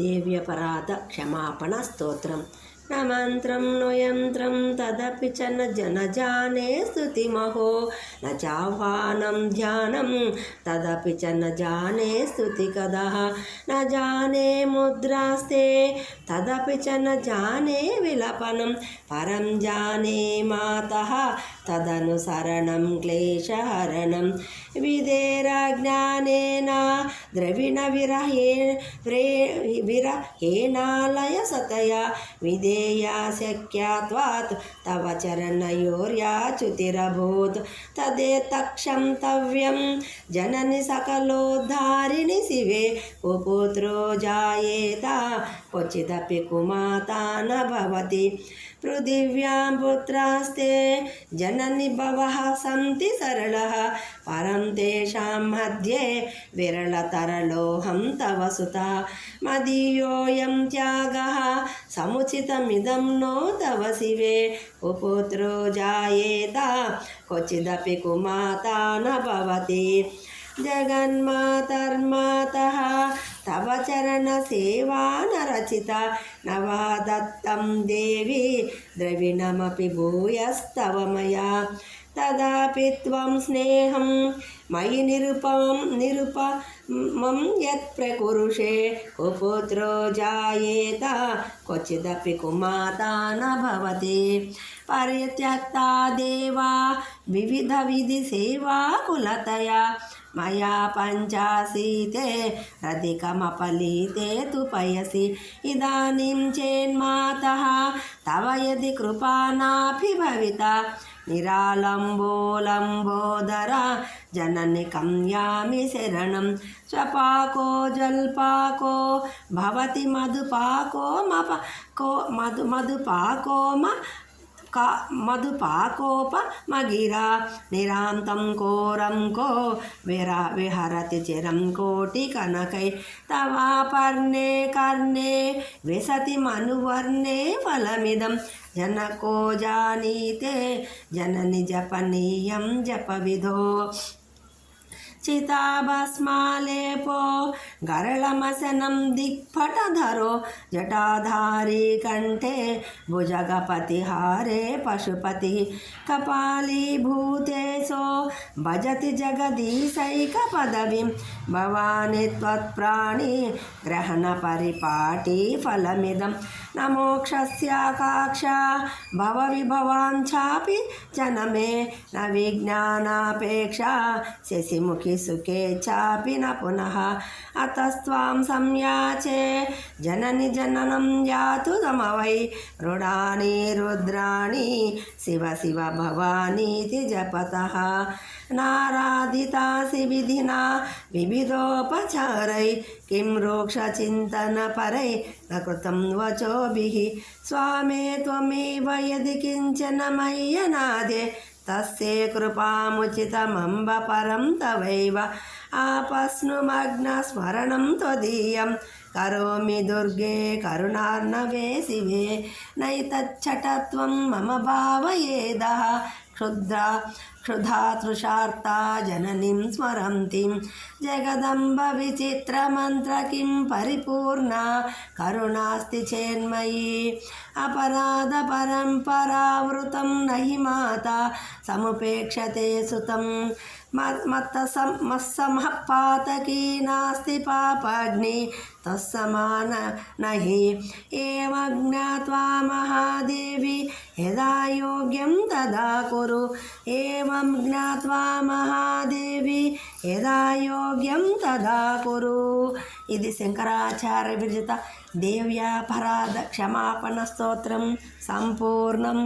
దేవ్యపరాధ క్షమాపణ స్తోత్రం न मन्त्रं नो यन्त्रं तदपि च न जन जाने स्तुतिमहो न चाह्वानं ध्यानं तदपि च न जाने स्तुतिकदः न जाने मुद्रास्ते तदपि च न जाने विलपनं परं जाने मातः तदनुसरणं क्लेशहरणं विधेराज्ञानेन द्रविणविरहे विरहेनालयसतया विधेया शक्यात्वात् तव चरणयोर्याच्युतिरभूत् तदेतक्षन्तव्यं जननि सकलोद्धारिणि शिवे कुपुत्रो जायेत क्वचिदपि कुमाता न भवति पृथिव्यां पुत्रास्ते जननि भवः सन्ति सरलः परं तेषां मध्ये विरलतरलोऽहं तव सुता मदीयोऽयं त्यागः समुचितमिदं नो तव शिवे कुपुत्रो जायेत क्वचिदपि कुमाता न भवति जगन्मातर्मातः तव चरणसेवा न रचिता न वा दत्तं देवी द्रविणमपि भूयस्तव मया। तदापि त्वं स्नेहं मयि निरुपमं निरुपमं यत् प्रकुरुषे। कुपुत्रो जायेत, क्वचिदपि कुमाता न भवति। परित्यक्ता देवा विविधविधिसेवा कुलतया మయా పంచాసీతే రధికమపలీతే తు పయసి. ఇదానీం చేన్మాత తవ యది కృపానాభిభవిత నిరాలంబోలంబోదర జనని కమ్యామి శరణం. స్వపాకో జల్పాకో భవతి మధుపాకో మప కో మధు మధుపాకో మ కా మధుపాకోప మగిర నిరాంతం కోరంకో విర విహరతి చిరం కోటి కనకై. తవాపర్ణే కర్ణే విసతి మనువర్ణే ఫలమిదం. జనకో జానీతే జనని జపనీయం జపవిధో. चिताभस्मालेपो। गरलमसनं दिक्पटधरो जटाधारी कण्ठे भुजगपतिहारे पशुपतिः कपालीभूतेशो भजति जगदीशैकपदवीं। भवानि त्वत्प्राणि ग्रहणपरिपाटी फलमिदं न मोक्षस्याकाक्षा भवविभवाञ्छापि जनमे न विज्ञानापेक्षा शशिमुखि सुखे चापि न पुनः अतस्त्वां संयाचे जननि जननं यातु समवै रुडानि रुद्राणि शिव शिव भवानीति जपतः నారాధితాసి విధినా వివిధోపచారై కిం రోక్షచింతన పరై నకృతం వచోభి స్వామే త్వమేవ యది కించన మయ్యనాదే తస్సే కృపాముచితమంబ పరం తవైవ ఆపస్నుమగ్నస్మరణం త్వదీయం కరోమి దుర్గే కరుణార్ణవే శివే నైతచ్చటత్వం మమ భావయేద క్షుద్ర क्षुधा तृषार्ता जननीं स्मरन्तीं जगदम्ब विचित्रमन्त्र किं परिपूर्णा करुणास्ति चेन्मयी अपराधपरम्परावृतं न हि माता समुपेक्षते सुतं మత మత్సమపాతకీ నాస్తి పాపాగ్ని తస్సమాన నహి ఏమజ్ఞాత్వా మహాదేవి యదా యోగ్యం తదా కురు ఏం జ్ఞాత్వా మహాదేవి యదా యోగ్యం తదా కురు ఇది శంకరాచార్య విరచిత దేవ్యాపరాధ క్షమాపణ స్తోత్రం సంపూర్ణం